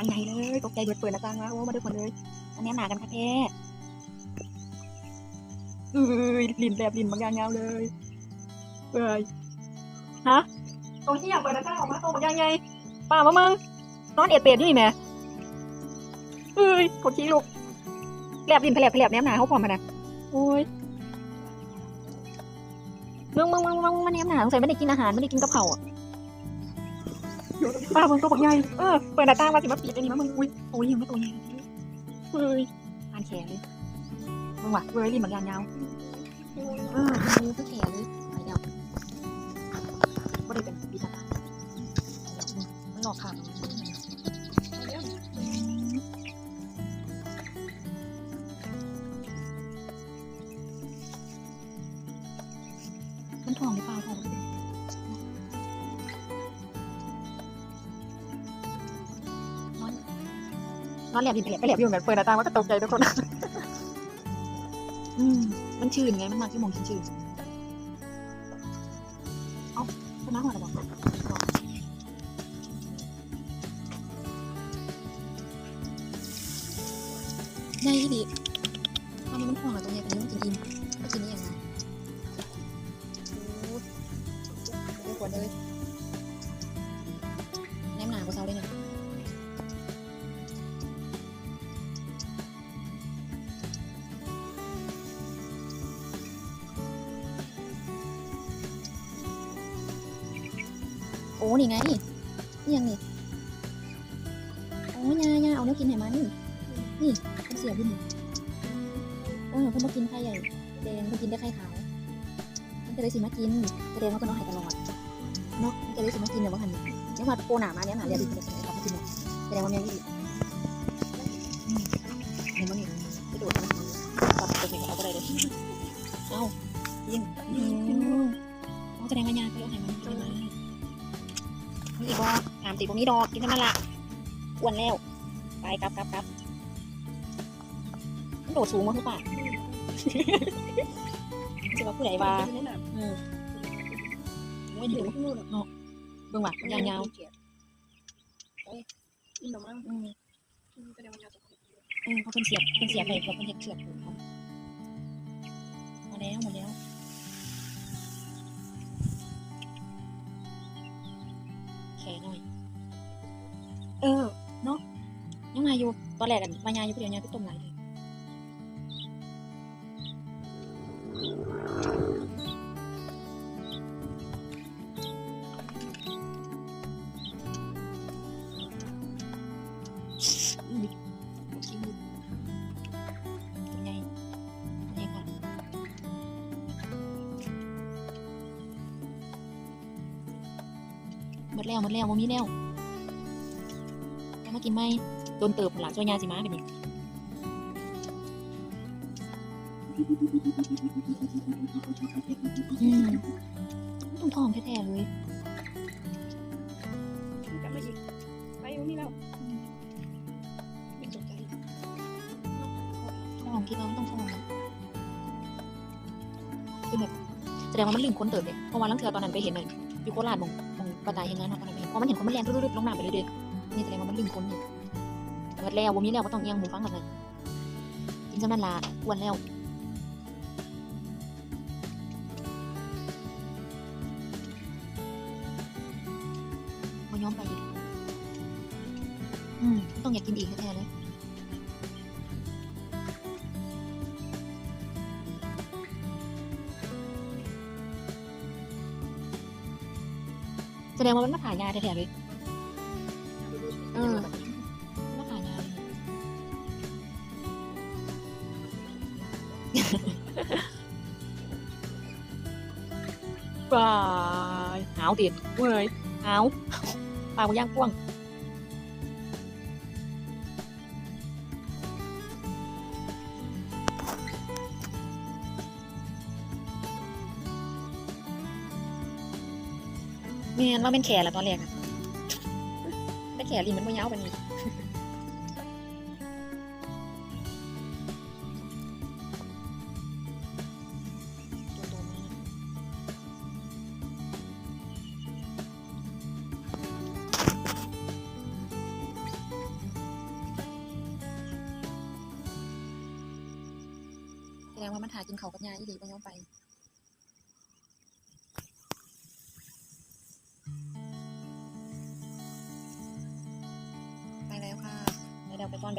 างใหญ่เลยตกใจเบิดเปิดหน้าต่างมาโอ้มาดูคนเลย อันนี้หนากันค่ะแท้เอ้ยลิ้นแลบลิ้นบางอย่างยาวเลยเอ้ยฮะตรงที่อยากเปิดหน้าต่างออกมาตรงบางอย่างไงป้ามามึงนอนเอ็ดเป็ดอยู่นี่แหม่เอ้ยกดขี้ลูกแลบลิ้นแผลบแผลบแนมหนาเขาพร้อมมานะโอ้ยมึงมึงมึงมึงมันแนมหนาสงสัยไม่ได้กินอาหารไม่ได้กินกับเผาวอะ ป้ามึงตัวบักใหญ่เออเปิดหน้าต่างมาสิมาปิดอันนี้มามึงอุ้ยโอ้ยยังไม่ตัวใหญ่เฮ้ยอ่านแขนเลยมึงว่ะเว้ยลิ้นบางอย่างยาวเออมันมีผู้แขนไปแล้วก็ได้เป็นปีศาจมันหลอกค่ะมันทองหรือเปล่า นอนแหลบดินไปแหลบไปแหลบอยู่แบบเปิดหน้าต่างว่าก็ตกใจทุกคนอืมมันชื่นไงมันมาที่มองชื่นๆเอ้าชนะหัวระบอกได้ดิตอนนี้มันห่วงอะตรงเนี้ยตรงนี้มันกินอิ่มมันกินนี่ยังไงโอ้โหขวดเลยแนมหนากูเซาเลยเนี่ย โอ้นี่ไงนี่ยังนี่โอ้ยายาเอาเนื้อกินให้มันนี่นี่มันเสียบุญนี่เออเพิ่นมากินไข่ใหญ่แดงเพิ่นกินได้ไข่ขาวมันก็เลยสิมากินแสดงว่าเพิ่นเอาให้ตลอดเนาะมันก็เลยสิมากินเดี๋ยวว่าหันเนี่ยมาโกหนามาเนี่ยหนาเรียบดีเลยครับมากินเนาะแสดงว่าแม่นี่ดีเห็นมั้ยนี่ไปโดดมันตัดตัวเองเอาก็ได้เลยเอ้ายิงอืมเอาแสดงว่ายาก็เอาให้มันกินมา นี่อีกบ่ถามติตรงนี้ดอกกินทั้งนั้นละอ้วนแล้ว ไปกลับกลับกลับมันโดดสูงมาทุกป่ะจะมาผู้ใดว่าเออไม่ถึงเนาะเบิ่งว่ะยาวยาวอินดอมั้งๆอืมแสดงว่ายาวจะเออเขาเป็นเสียบเป็นเสียบไปเขาเป็นเห็ดเชือกผูกเขามาแล้วมาแล้ว เออ เนาะยังไงอยู่ตอนแรกกันมายาอยู่เดียวยาไปต้มไหลเลยอืมชิ้นหนึ่งเป็นไงเป็นไงค่ะหมดแล้วหมดแล้วบ่มีแล้วากินไหมโดนเติบหลานช่วยยาสิมาเป็นนี่อืมต้องทองแท้ๆเลยกลับมาอีกไปอยู่นี่แล้วไม่ตกใจทองคิดว่ามันต้องทองคือแบบแสดงว่ามันลืมคนเติบเลยเพราะว่าลังเทือตอนนั้นไปเห็นเลยอยู่โคราชมองมองกระต่ายเห็นงานเนาะตอนนั้นไปเห็นเพราะมันเห็นคนมันแรงรึดๆลงน้ำไปเลยเด้ นี่แสดงว่ามันลืมคนนี่หมดแล้วบ่มีแล้วก็ต้องเอียงหูฟังกันเลยกินจำนั้นละอ้วนแล้วมายอมไปอีกอืมต้องอยากกินอีกแท้ๆเลยแสดงว่ามันมาขายยาแท้ๆเลย เออมาขายยาเลยบายหาวติดเว้ยหาวปลากูย่างพ่วงแม่นว่าเป็นแขนแล้วตอนแรกอะ แขนลินมันไม่ยาวปานนี้แสดงว่ามันถ่ายกินเขากับยาอีดีไปย้อมไป ซ่อน